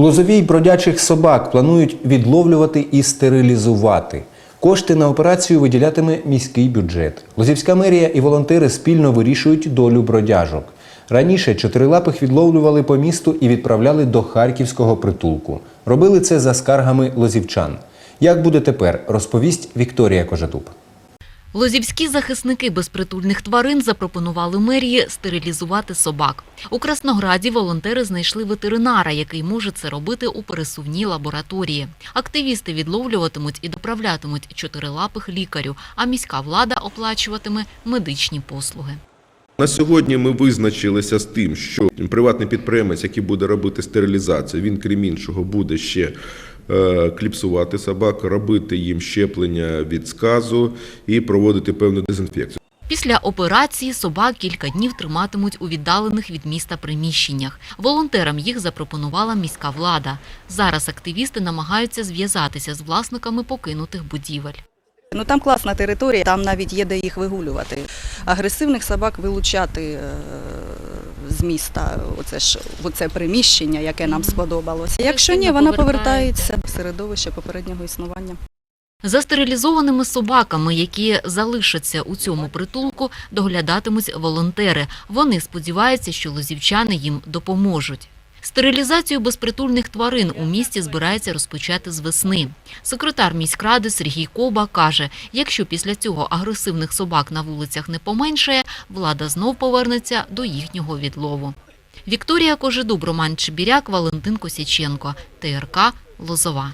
Лозовій бродячих собак планують відловлювати і стерилізувати. Кошти на операцію виділятиме міський бюджет. Лозівська мерія і волонтери спільно вирішують долю бродяжок. Раніше чотирилапих відловлювали по місту і відправляли до харківського притулку. Робили це за скаргами лозівчан. Як буде тепер, розповість Вікторія Кожедуб. Лозівські захисники безпритульних тварин запропонували мерії стерилізувати собак. У Краснограді волонтери знайшли ветеринара, який може це робити у пересувній лабораторії. Активісти відловлюватимуть і доправлятимуть чотирилапих лікарю, а міська влада оплачуватиме медичні послуги. На сьогодні ми визначилися з тим, що приватний підприємець, який буде робити стерилізацію, він крім іншого буде ще кліпсувати собак, робити їм щеплення від сказу і проводити певну дезінфекцію. Після операції собак кілька днів триматимуть у віддалених від міста приміщеннях. Волонтерам їх запропонувала міська влада. Зараз активісти намагаються зв'язатися з власниками покинутих будівель. Ну там класна територія, там навіть є де їх вигулювати. Агресивних собак вилучати е, з міста. Оце ж оце приміщення, яке нам сподобалося. Якщо ні, вона повертається в середовище попереднього існування. За стерилізованими собаками, які залишаться у цьому притулку, доглядатимуть волонтери. Вони сподіваються, що лозівчани їм допоможуть. Стерилізацію безпритульних тварин у місті збирається розпочати з весни. Секретар міськради Сергій Коба каже, якщо після цього агресивних собак на вулицях не поменшає, влада знов повернеться до їхнього відлову. Вікторія Кожедуб, Роман Чебіряк, Валентин Косяченко, ТРК Лозова.